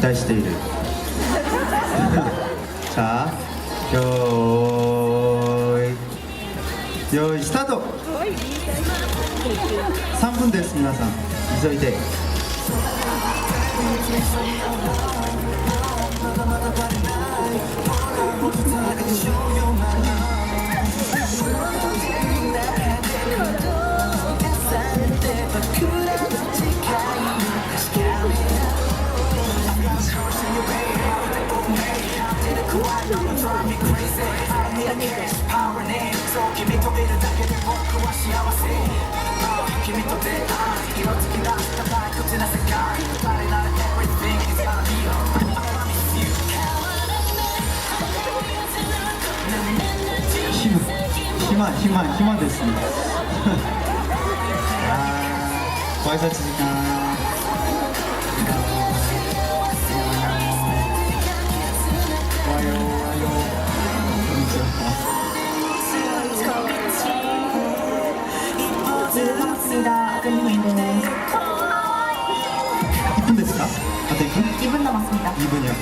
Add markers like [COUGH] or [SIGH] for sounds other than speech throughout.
待している。[LAUGHS] 자よーい。よーいスタート。3分です皆さん。急いで 희망, 희망, 희망 됐습니다. [LAUGHS] 아, 와이사치니까. 남았습니다. 아드님인데 이분 됐을까? 어때 이분? 2분 남았습니다. 2분이요.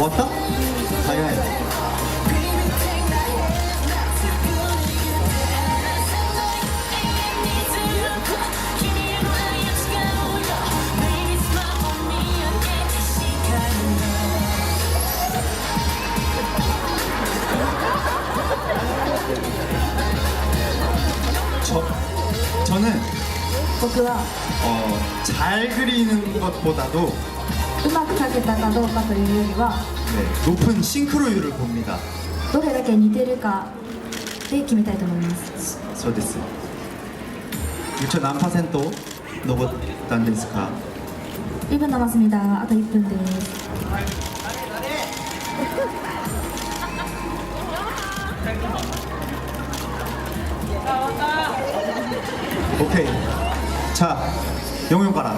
왔다? は 어, 잘 그리는 것보다도 うまく描けたかどうかというよりは 네, 높은 싱크로율을 봅니다. どれだけ似てるかで決めたいと思います。 소데스. 6천 난 퍼센트 넘었단 데스까? 2分남았습니다あと1分です。 오케이. じゃあ読むから。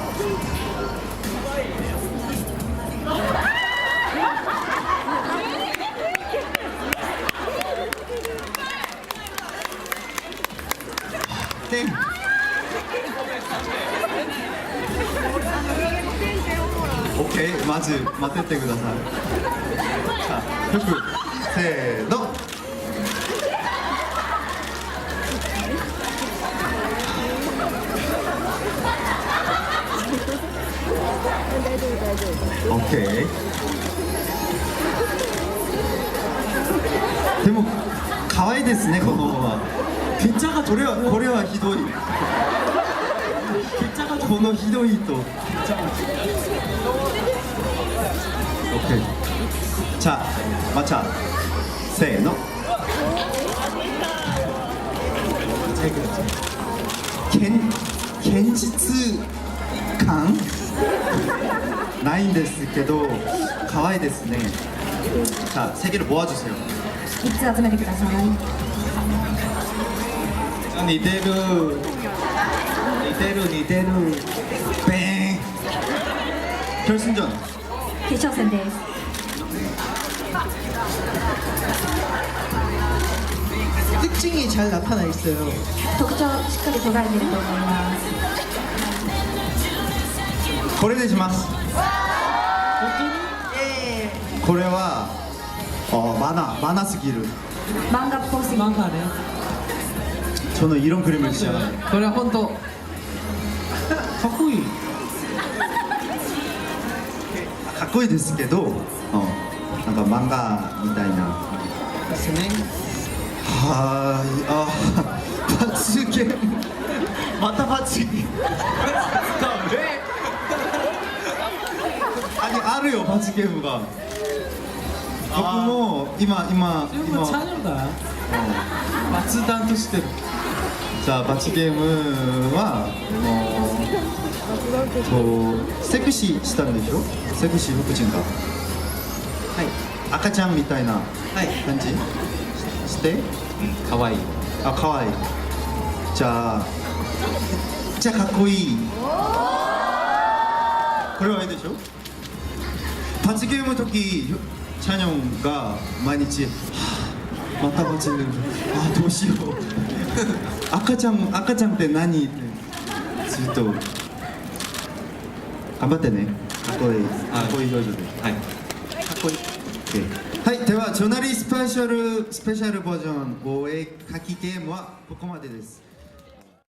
オッケーまジ待っててください。さあよくせーの。Okay. でも可愛いですねこのまは。ピチャがこれはこれはひどい。このひどいと。OK チャマチャせーの。堅堅実ないんですけど可愛いですね자 세 개를 모아주세요 3つ集めてください。 似てる似てる似てる 뱅 결승전 決勝戦です。 특징이 잘 나타나 있어요 特徴をしっかり捉えていると思います。これでします これは어 만화 만화 스기를 漫画っぽすぎる。 망가네 저는 이런 그림을 싫어해요 그래 혼또 가꾸이 かっこいいですけど、うん、なんか漫画みたいな 스네 はーいあ罰ゲームまた 罰ゲームが僕も今今 지금 今 찬영다 마츠단としてる 자罰ゲームは어 저セクシーしたんでしょセクシー福神がはい赤ちゃんみたいなはい感じしてかわいいあ可愛いじゃあじゃあかっこいいこれはいいでしょ 罰ゲームの時チャニョンが毎日「はぁ また間違えるあどうしよう[LAUGHS] 赤ちゃん赤ちゃんって何ってずっと頑張ってねかっこいいかっこいい表情ではいかっこいいはいではジョナリスペシャルスペシャルバージョン防衛書きゲームはここまでです